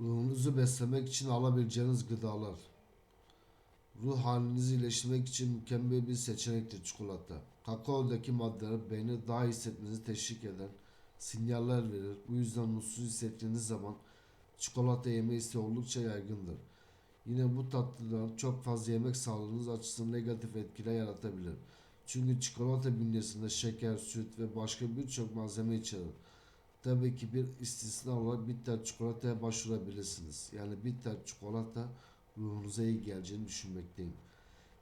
Ruhunuzu beslemek için alabileceğiniz gıdalar. Ruh halinizi iyileştirmek için mükemmel bir seçenektir çikolata. Kakaodaki maddeler beyni daha hissetmenizi teşvik eden sinyaller verir. Bu yüzden mutsuz hissettiğiniz zaman çikolata yeme isteği oldukça yaygındır. Yine bu tatlıdan çok fazla yemek sağlığınız açısından negatif etkiler yaratabilir. Çünkü çikolata bünyesinde şeker, süt ve başka birçok malzeme içerir. Tabii ki bir istisna olarak bitter çikolataya başvurabilirsiniz. Yani bitter çikolata ruhunuza iyi geleceğini düşünmekteyim.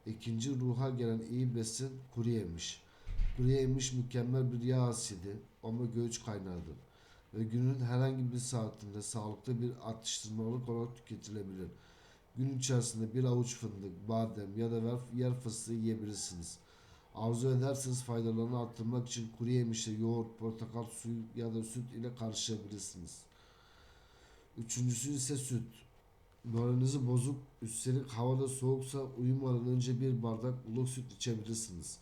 İkinci ruha gelen iyi besin kuru yemiş. Kuru yemiş mükemmel bir yağ asidi, omega 3 kaynağıdır. Ve günün herhangi bir saatinde sağlıklı bir atıştırmalık olarak tüketilebilir. Gün içerisinde bir avuç fındık, badem ya da yer fıstığı yiyebilirsiniz. Arzu ederseniz faydalarını arttırmak için kuru yemişle yoğurt, portakal suyu ya da süt ile karıştırabilirsiniz. Üçüncüsü ise süt. Moralinizi bozuk, üstelik havada soğuksa uyumadan önce bir bardak ılık süt içebilirsiniz.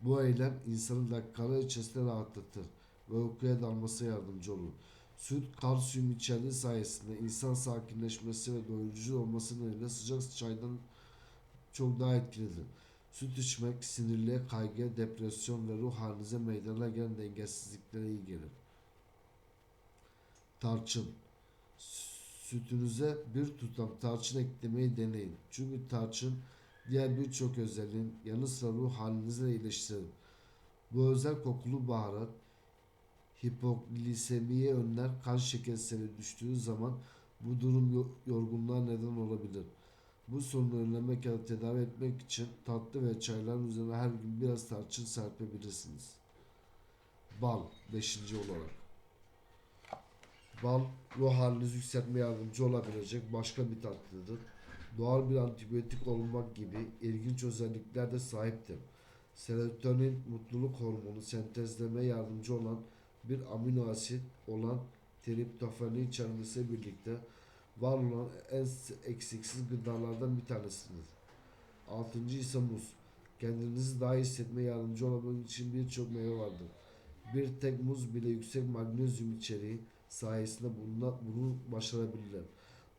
Bu eylem insanı dakikalar içerisinde rahatlatır ve uykuya dalmasına yardımcı olur. Süt kalsiyum içerdiği sayesinde insan sakinleşmesi ve doyurucu olması nedeniyle sıcak çaydan çok daha etkilidir. Süt içmek sinirliğe, kaygıya, depresyon ve ruh halinize meydana gelen dengesizliklere iyi gelir. Tarçın Sütünüze bir tutam tarçın eklemeyi deneyin. Çünkü tarçın diğer birçok özelliğin yanı sıra ruh halinizi de iyileştirir. Bu özel kokulu baharat hipoglisemiyi önler, kan şeker düştüğü zaman bu durum yo- yorgunluğa neden olabilir. Bu sorunu önlemek ya da tedavi etmek için tatlı ve çayların üzerine her gün biraz tarçın serpebilirsiniz. Bal 5. olarak. Bal ruh halinizi yükseltmeye yardımcı olabilecek başka bir tatlıdır. Doğal bir antibiyotik olmak gibi ilginç özellikler de sahiptir. Serotonin mutluluk hormonu sentezlemeye yardımcı olan bir amino asit olan triptofani içermesiyle birlikte var olan en eksiksiz gıdalardan bir tanesidir. Altıncı ise muz. Kendinizi daha iyi hissetmeye yardımcı olabilmek için birçok meyve vardır. Bir tek muz bile yüksek magnezyum içeriği sayesinde bununla, bunu başarabilirler.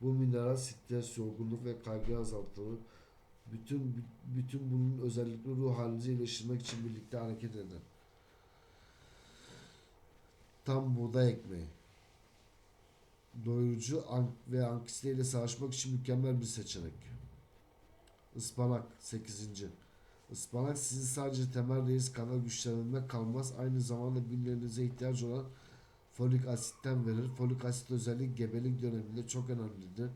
Bu mineral stres, yorgunluk ve kaygı azaltır. Bütün bütün bunun özellikle ruh halinizi iyileştirmek için birlikte hareket eder. Tam buğday ekmeği. Doyurucu ve anksiyeteyle savaşmak için mükemmel bir seçenek. Ispanak 8. Ispanak sizi sadece temel reis kadar güçlendirmek kalmaz. Aynı zamanda bünyelerinize ihtiyaç olan folik asitten verir. Folik asit özellik gebelik döneminde çok önemlidir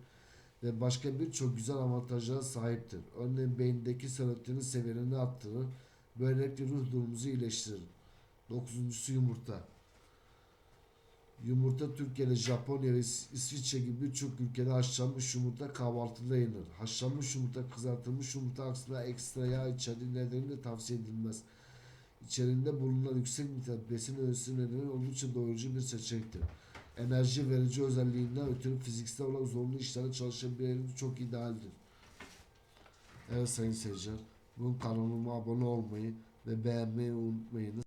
ve başka birçok güzel avantajlara sahiptir. Örneğin beyindeki serotonin seviyelerini arttırır. Böylelikle ruh durumunuzu iyileştirir. Dokuzuncusu yumurta. Yumurta Türkiye'de, Japonya ve İs- İsviçre gibi birçok ülkede haşlanmış yumurta kahvaltıda yenir. Haşlanmış yumurta, kızartılmış yumurta aksine ekstra yağ içerdiği nedeniyle tavsiye edilmez. İçerinde bulunan yüksek miktar besin öğesi nedeniyle oldukça doyurucu bir seçenektir. Enerji verici özelliğinden ötürü fiziksel olarak zorunlu işlerde çalışan bir elin çok idealdir. Evet sayın seyirciler, bu kanalıma abone olmayı ve beğenmeyi unutmayınız.